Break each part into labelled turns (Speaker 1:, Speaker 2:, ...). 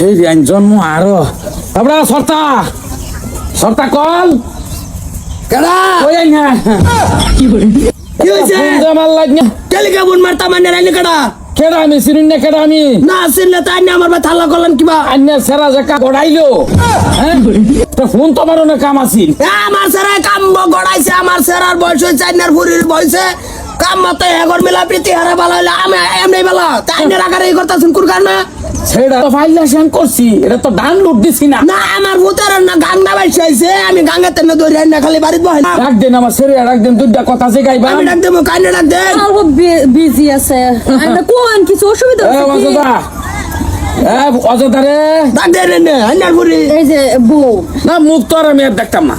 Speaker 1: সেই জন্ম আরও আমরা সর্তা! সর্তা কল!
Speaker 2: কেডা?
Speaker 1: না
Speaker 2: কি হয়েছে
Speaker 1: ফোন দে আমার লাগ না।
Speaker 2: কেলিকা বুন মারতা মানে রাইনি কেডা?
Speaker 1: কেডা আমি? চিনুন না কেডা আমি?
Speaker 2: না আসেন না তাই না আমার থাল্লা করলেন কিবা।
Speaker 1: আন্য সেরা যে কা গড়াইলো। হ্যাঁ? তো ফোন তো মারো না কাম আছিল
Speaker 2: এ, আমার সেরা কাম ব- গড়াইছে আমার সেরার বয়স হয়েছে চাইনার ফুরির বয়সে। কাম মতে এগর মিলা প্রীতি হারে ভালো হইলে আমি এমনি বেলা। তাই না রাখার এই করতেছেন কুর কারণে
Speaker 1: সেটা তো ফাইল করছি এটা তো ডাউনলোড দিছি না।
Speaker 2: না আমার ভূতের না গাঙ্গা বাইছে আইছে আমি গাঙ্গা তেনে দৌড়ি না খালি বাড়িতে বহে।
Speaker 1: ডাক দেন আমার সেরে ডাক দেন দুইটা কথা শিখাইবা
Speaker 2: আমি ডাক দেবো কাইনে ডাক দেন
Speaker 3: অল্প বিজি আছে। আমরা কোন কিছু অসুবিধা হচ্ছে কি?
Speaker 1: অযোধ্যা রে।
Speaker 2: ডাক দেন এনে হাইনার ফুরি
Speaker 3: এই যে বউ।
Speaker 1: না মুখ তো আর আমি আর দেখতাম না।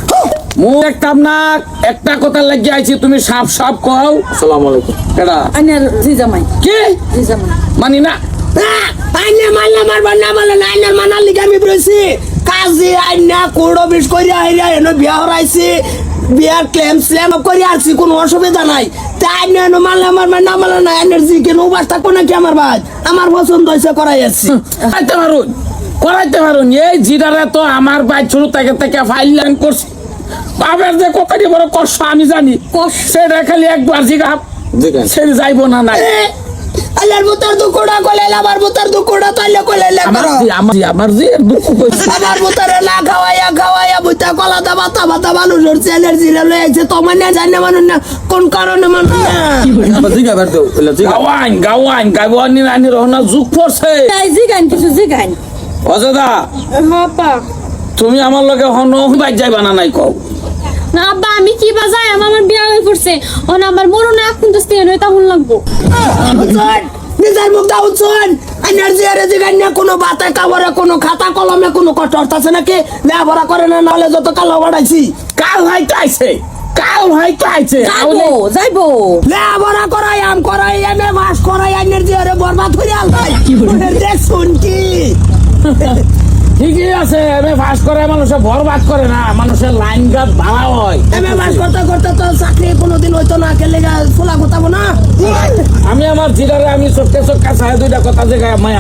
Speaker 1: মুখ দেখতাম না একটা কথা লাগিয়ে আইছি তুমি সাপ সাপ কও। আসসালামু আলাইকুম। কেডা?
Speaker 3: আইনার জি
Speaker 1: কি?
Speaker 3: জি
Speaker 1: মানি না
Speaker 2: আইনে মানলে মারবার না বলে না আইনের মানার লিগে আমি বলেছি কাজে আইনা কোড়ো বিষ করিয়া আইরা এনে বিয়া হরাইছি। বিয়ার ক্লেম আসছি কোনো অসুবিধা নাই। তাই মানলে আমার মানে না মানলে না আইনের কেন উবাস থাকব নাকি আমার ভাই? আমার পছন্দ হয়েছে করাই আসছি
Speaker 1: করাইতে পারুন করাইতে পারুন। এই জিরারে তো আমার বাই ছোট থেকে থেকে ফাইল লাইন করছে। বাবার যে কতটি বড় কষ্ট আমি জানি।
Speaker 3: কষ্ট।
Speaker 1: সেটা খালি একবার জিগা সে যাইবো না নাই।
Speaker 2: আল্লাহর বুতার দুকুড়া কইলে আমার বুতার দুকুড়া তাইলে কইলে
Speaker 1: আমার
Speaker 2: করো
Speaker 1: আমার জি আমার কইছে।
Speaker 2: বুতারে না খাওয়াইয়া খাওয়াইয়া বুতা কলা দাবা তাবা তা মানুষের চ্যালেঞ্জ লয়ে আইছে। তো মানে জানে মানুষ না কোন কারণে মানুষ না?
Speaker 1: গাওয়ান গাওয়ান গাওয়ান আনি রহনা যুগ পড়ছে।
Speaker 3: তাই জিগান কিছু জিগান
Speaker 1: অযোধ্যা
Speaker 3: হাপা
Speaker 1: তুমি আমার লগে হন বাইর যাইবা না নাই কও?
Speaker 3: না আব্বা আমি কি বাজাই আমার বিয়া হয়ে পড়ছে। ওনা আমার মরণে এখন তো স্টেন হয়ে তখন লাগবো
Speaker 2: নিজের মুখ দাও এনার্জি আরে জিগান কোনো বাতে কাবরে কোনো খাতা কলমে কোনো কষ্ট হতাছে নাকি? করে না নাহলে যত কালো বাড়াইছি
Speaker 1: কাল হয়তো আইছে। কাল হয়তো আইছে।
Speaker 3: যাইবো।
Speaker 2: করাই আম করাই মাস করাই এনার্জি আরে বরবাদ করে আলাই দেখ শুন কি
Speaker 1: ঠিকই আছে এমএ পাস করে মানুষে বরবাদ করে না মানুষের লাইন গাছ ভাড়া হয়।
Speaker 2: এম এ করতে করতে তো চাকরি কোনোদিন হইতো না কেলে ফুলা গোতাবো না?
Speaker 1: আমার জিরারে আমি চোখে চোখে চাই দুইটা কথা যে মায়া।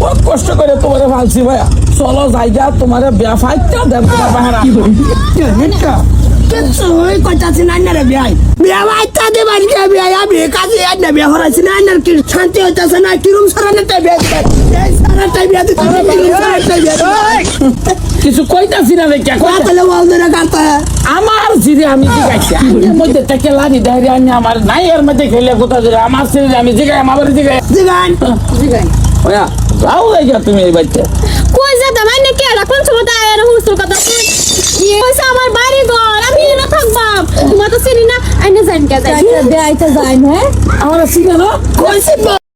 Speaker 1: বহুত কষ্ট করে তোমারে ভালছি ভাইয়া। চলো জায়গা তোমারে বেয়া ফাইটা দেন তোমার বাহারা
Speaker 2: কিচ্ছু হই কইতাছি না রে বিয়াই বিয়া বাইতা দে বাড়ি গিয়া বিয়াই আমি কাজে আইনা বিয়া হরাইছি না আইনার কি শান্তি হইতাছে না কিরম সারানে তাই বিয়া দিতে এই সারাটাই বিয়া দিতে কিরম সারাটাই বিয়া দিতে
Speaker 1: কিছু কইতাছি। না
Speaker 2: বল ধরে কাটা
Speaker 1: আমার জিরে আমি জিগাইছি মধ্যে থেকে আনি আমার নাই এর মধ্যে খেলে কোথা ধরে আমার ছেলে আমি জিগাই আমার জিগাই। ওয়া যাও জায়গা তুমি এই বাচ্চা
Speaker 3: কই কে এটা কোন সময় হুসুর কথা কইছে আমার বাড়ি ঘর আমি না থাকবাম তোমার তো চিনি না আইনে যাইন যাই হ্যাঁ
Speaker 1: আমার সিগা
Speaker 2: কইছি